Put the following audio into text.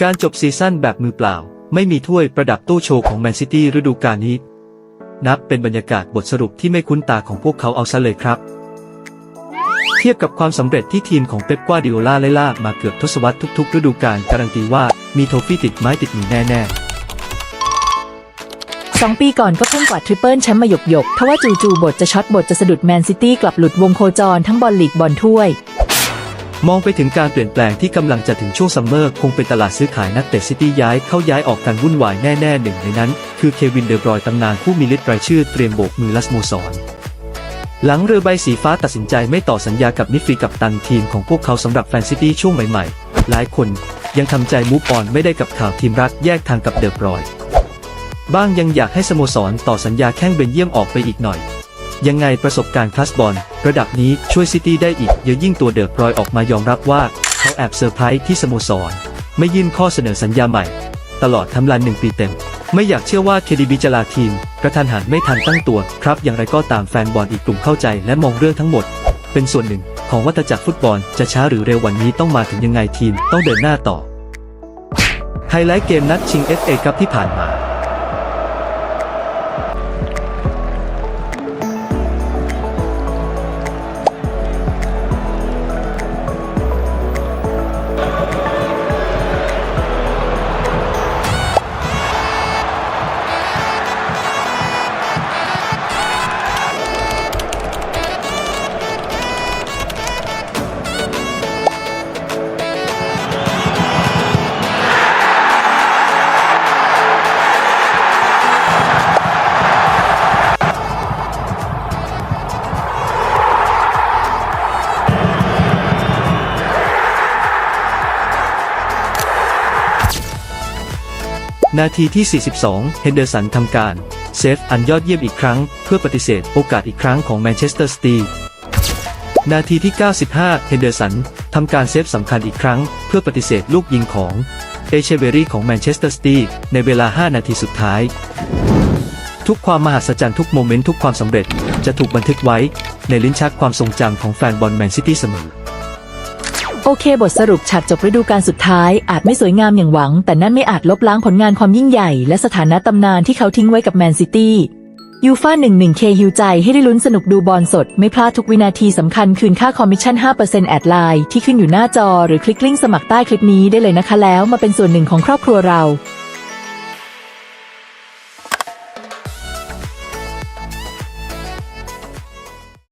การจบซีซั่นแบบมือเปล่า ไม่มีถ้วยประดับตู้โชว์ของแมนซิตี้ฤดูกาลนี้ นับเป็นบรรยากาศบทสรุปที่ไม่คุ้นตาของพวกเขาเอาซะเลยครับ เทียบกับความสำเร็จที่ทีมของเป๊ปกวาดิโอลาไล่ล่ามาเกือบทศวรรษทุกๆ ฤดูกาลการันตีว่ามีโทฟี่ติดไม้ติดมือแน่ๆสองปีก่อนก็เพิ่งกวาดทริปเปิลแชมป์มาหยกหยกๆทว่าจู่ๆบทจะช็อตบทจะสะดุดแมนซิตี้กลับหลุดวงโคจรทั้งบอลลีกบอลถ้วย มองไปถึงการเปลี่ยนแปลงที่กำลังจะถึงช่วงซัมเมอร์คงเป็นตลาดซื้อขายนักเตะซิตี้ย้ายเข้าย้ายออกกันวุ่นวายแน่ๆหนึ่งในนั้น คือเควินเดอบรอยตำนานผู้มีฤทธิ์รายชื่อเตรียมโบกมือลัสโมสรหลังเรือใบสีฟ้าตัดสินใจไม่ต่อสัญญากับนิฟฟีกับตันทีมของพวกเขาสำหรับแฟนซิตี้ช่วงใหม่ๆ หลายคนยังทำใจมูฟออนไม่ได้กับข่าวทีมรักแยกทางกับเดอบรอย บ้างยังอยากให้สโมสรต่อสัญญาแข้งเบนเยี่ยมออกไปอีกหน่อย ยังไงประสบการณ์คลาสบอลระดับนี้ช่วยซิตี้ได้อีกเยอะยิ่งตัวเดอะบรอยออกมายอมรับว่า เขาแอบเซอร์ไพรส์ที่สโมสร ไม่ยื่นข้อเสนอสัญญาใหม่ ตลอดทำลายหนึ่งปีเต็ม ไม่อยากเชื่อว่า KDB จะลาทีมกระทันหันไม่ทันตั้งตัวครับ อย่างไรก็ตามแฟนบอลอีกกลุ่มเข้าใจและมองเรื่องทั้งหมด เป็นส่วนหนึ่ง ของวัฏจักรฟุตบอลจะช้าหรือเร็ววันนี้ต้องมาถึงยังไงทีมต้องเดินหน้าต่อไฮไลท์เกมนัดชิง FA ครับที่ผ่านมา นาทีที่ 42 เฮนเดอร์สันทำการเซฟอันยอดเยี่ยมอีกครั้ง เพื่อปฏิเสธโอกาสอีกครั้งของแมนเชสเตอร์ซิตี้นาทีที่ 95 เฮนเดอร์สันทำการเซฟสำคัญอีกครั้ง เพื่อปฏิเสธลูกยิงของเอเชเวรี่ของแมนเชสเตอร์ซิตี้ในเวลา 5 นาทีสุดท้าย ทุกความมหัศจรรย์ทุกโมเมนต์ทุกความสำเร็จจะถูกบันทึกไว้ในลิ้นชักความทรงจำของแฟนบอลแมนซิตี้เสมอ โอเค บทสรุปฉากจบฤดูกาลสุดท้ายอาจไม่สวยงามอย่างหวัง แต่นั่นไม่อาจลบล้างผลงานความยิ่งใหญ่ และสถานะตำนานที่เขาทิ้งไว้กับแมนซิตี้ยูฟา11 k ฮิวใจให้ได้ลุ้นสนุกดูบอลสด ไม่พลาดทุกวินาทีสำคัญคืนค่าคอมมิชชั่น 5%แอดไลน์ที่ขึ้นอยู่หน้าจอหรือคลิกลิงก์สมัครใต้คลิปนี้ได้เลยนะคะแล้วมาเป็นส่วนหนึ่งของครอบครัวเรา